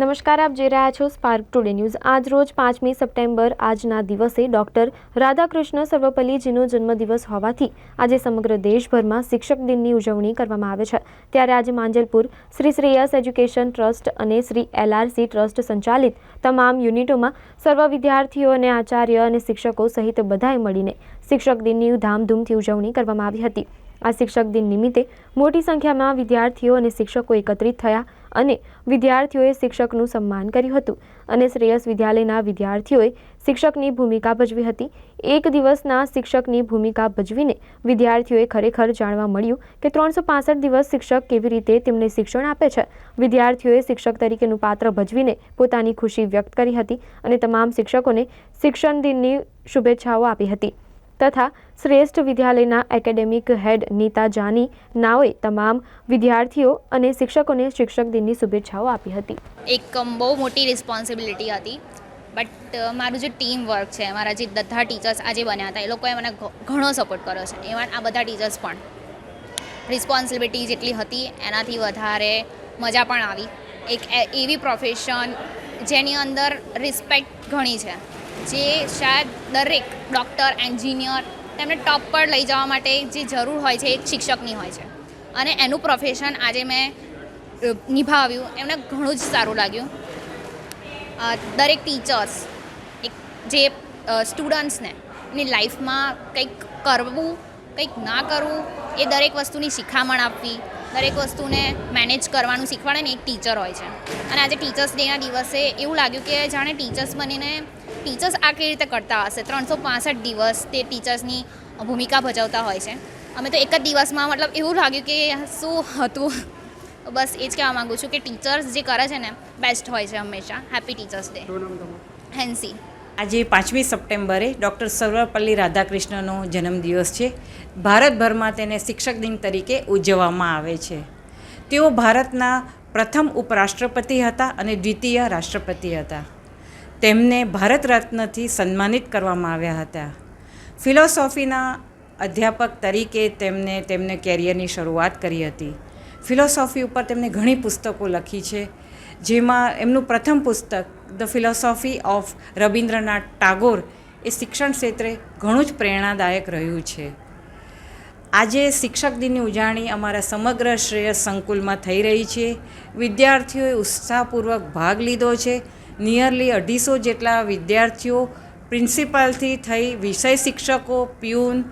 નમસ્કાર, આપ જોઈ રહ્યા છો સ્પાર્ક ટુડે ન્યૂઝ આજ રોજ પાંચમી સપ્ટેમ્બર, આજના દિવસે ડોક્ટર રાધાકૃષ્ણ સર્વપલ્લીજીનો જન્મદિવસ હોવાથી આજે સમગ્ર દેશભરમાં શિક્ષક દિનની ઉજવણી કરવામાં આવે છે. ત્યારે આજે માંજલપુર શ્રી શ્રેયસ એજ્યુકેશન ટ્રસ્ટ અને શ્રી એલઆરસી ટ્રસ્ટ સંચાલિત તમામ યુનિટોમાં સર્વ વિદ્યાર્થીઓ અને આચાર્ય અને શિક્ષકો સહિત બધાએ મળીને શિક્ષક દિનની ધામધૂમથી ઉજવણી કરવામાં આવી હતી. આ શિક્ષક દિન નિમિત્તે મોટી સંખ્યામાં વિદ્યાર્થીઓ અને શિક્ષકો એકત્રિત થયા અને વિદ્યાર્થીઓએ શિક્ષકનું સન્માન કર્યું હતું અને શ્રેયસ વિદ્યાલયના વિદ્યાર્થીઓએ શિક્ષકની ભૂમિકા ભજવી હતી. એક દિવસના શિક્ષકની ભૂમિકા ભજવીને વિદ્યાર્થીઓએ ખરેખર જાણવા મળ્યું કે ત્રણસો દિવસ શિક્ષક કેવી રીતે તેમને શિક્ષણ આપે છે. વિદ્યાર્થીઓએ શિક્ષક તરીકેનું પાત્ર ભજવીને પોતાની ખુશી વ્યક્ત કરી હતી અને તમામ શિક્ષકોને શિક્ષણ દિનની શુભેચ્છાઓ આપી હતી. તથા શ્રેષ્ઠ વિદ્યાલયના એકેડેમિક હેડ નીતા જાની નાઓએ તમામ વિદ્યાર્થીઓ અને શિક્ષકોને શિક્ષક દિનની શુભેચ્છાઓ આપી હતી. એક બહુ મોટી રિસ્પોન્સિબિલિટી હતી બટ મારું જે ટીમ વર્ક છે, મારા જે બધા ટીચર્સ આજે બન્યા હતા, એ લોકોએ મને ઘણો સપોર્ટ કર્યો છે. ઇવન આ બધા ટીચર્સ પણ. રિસ્પોન્સિબિલિટી જેટલી હતી, એનાથી વધારે મજા પણ આવી. એક એવી પ્રોફેશન જેની અંદર રિસ્પેક્ટ ઘણી છે. જે શાયદ દરેક ડૉક્ટર, એન્જિનિયર તેમને ટોપ પર લઈ જવા માટે જે જરૂર હોય છે એ શિક્ષકની હોય છે. અને એનું પ્રોફેશન આજે મેં નિભાવ્યું. એમને ઘણું જ સારું લાગ્યું. દરેક ટીચર્સ, એક જે સ્ટુડન્ટ્સને એની લાઈફમાં કંઈક કરવું, કંઈક ના કરવું, એ દરેક વસ્તુની શિખામણ આપવી દરેક વસ્તુને મેનેજ કરવાનું શીખવાડે ને એક ટીચર હોય છે. અને આજે ટીચર્સ ડેના દિવસે એવું લાગ્યું કે જાણે ટીચર્સ બનીને ટીચર્સ આ કેવી રીતે કરતા હશે? ત્રણસો પાસઠ દિવસ તે ટીચર્સની ભૂમિકા ભજવતા હોય છે. અમે તો એક જ દિવસમાં મતલબ એવું લાગ્યું કે શું હતું? બસ એ જ કહેવા માગું છું કે ટીચર્સ જે કરે છે ને બેસ્ટ હોય છે હંમેશા. હેપી ટીચર્સ ડે હેન્સી આજે પાંચમી સપ્ટેમ્બરે ડૉક્ટર સર્વપલ્લી રાધાકૃષ્ણનો જન્મદિવસ છે. ભારતભરમાં તેને શિક્ષક દિન તરીકે ઉજવવામાં આવે છે. તેઓ ભારતના પ્રથમ ઉપરાષ્ટ્રપતિ હતા અને દ્વિતીય રાષ્ટ્રપતિ હતા. તેમને ભારત રત્નથી સન્માનિત કરવામાં આવ્યા હતા. ફિલોસોફીના અધ્યાપક તરીકે તેમને તેમને કેરિયરની શરૂઆત કરી હતી. ફિલોસોફી ઉપર તેમણે ઘણી પુસ્તકો લખી છે, જેમાં એમનું પ્રથમ પુસ્તક the philosophy of Rabindranath Tagore એ શિક્ષણ ક્ષેત્રે ઘણું જ પ્રેરણાદાયક રહ્યું છે. આજે શિક્ષક દિનની ઉજવણી અમારા સમગ્ર શ્રેય સંકુલમાં થઈ રહી છે. વિદ્યાર્થીઓએ ઉત્સાહપૂર્વક ભાગ લીધો છે. નિયરલી અઢીસો જેટલા વિદ્યાર્થીઓ પ્રિન્સિપાલથી થઈ વિષય શિક્ષકો, પ્યુન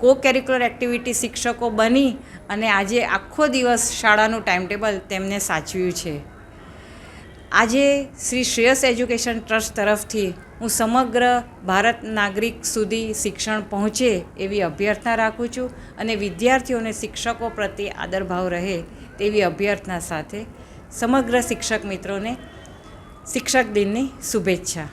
કો કેરિક્યુલર એક્ટિવિટી શિક્ષકો બની અને આજે આખો દિવસ શાળાનું ટાઈમટેબલ તેમને સાચવ્યું છે. આજે શ્રી શ્રેયસ એજ્યુકેશન ટ્રસ્ટ તરફથી હું સમગ્ર ભારત નાગરિક સુધી શિક્ષણ પહોંચે એવી અભ્યર્થના રાખું છું અને વિદ્યાર્થીઓને શિક્ષકો પ્રત્યે આદરભાવ રહે તેવી અભ્યર્થના સાથે સમગ્ર શિક્ષક મિત્રોને શિક્ષક દિનની શુભેચ્છા.